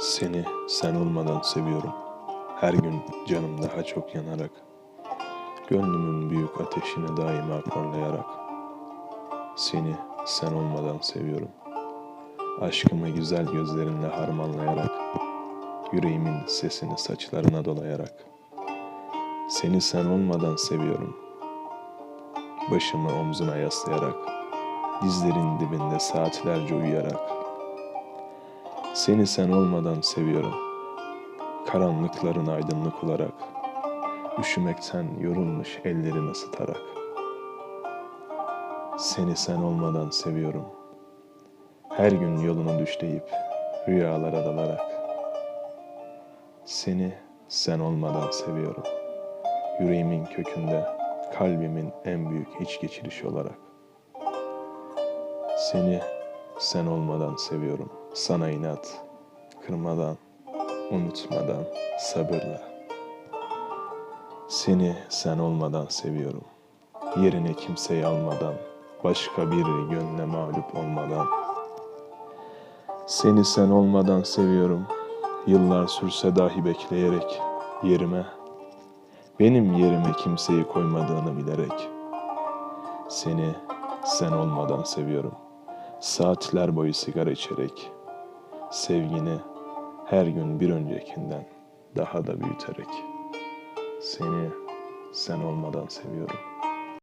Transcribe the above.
Seni sen olmadan seviyorum. Her gün canım daha çok yanarak. Gönlümün büyük ateşine daima parlayarak. Seni sen olmadan seviyorum. Aşkımı güzel gözlerinle harmanlayarak. Yüreğimin sesini saçlarına dolayarak. Seni sen olmadan seviyorum. Başımı omzuna yaslayarak. Dizlerin dibinde saatlerce uyuyarak. Seni sen olmadan seviyorum. Karanlıkların aydınlık olarak. Üşümekten yorulmuş ellerini ısıtarak. Seni sen olmadan seviyorum. Her gün yolunu düşleyip rüyalara dalarak. Seni sen olmadan seviyorum. Yüreğimin kökünde, kalbimin en büyük iç geçirişi olarak. Seni sen olmadan seviyorum. Sana inat, kırmadan, unutmadan, sabırla. Seni sen olmadan seviyorum. Yerine kimseyi almadan, başka bir gönle mağlup olmadan. Seni sen olmadan seviyorum. Yıllar sürse dahi bekleyerek yerime, benim yerime kimseyi koymadığını bilerek. Seni sen olmadan seviyorum. Saatler boyu sigara içerek, sevgini her gün bir öncekinden daha da büyüterek. Seni sen olmadan seviyorum.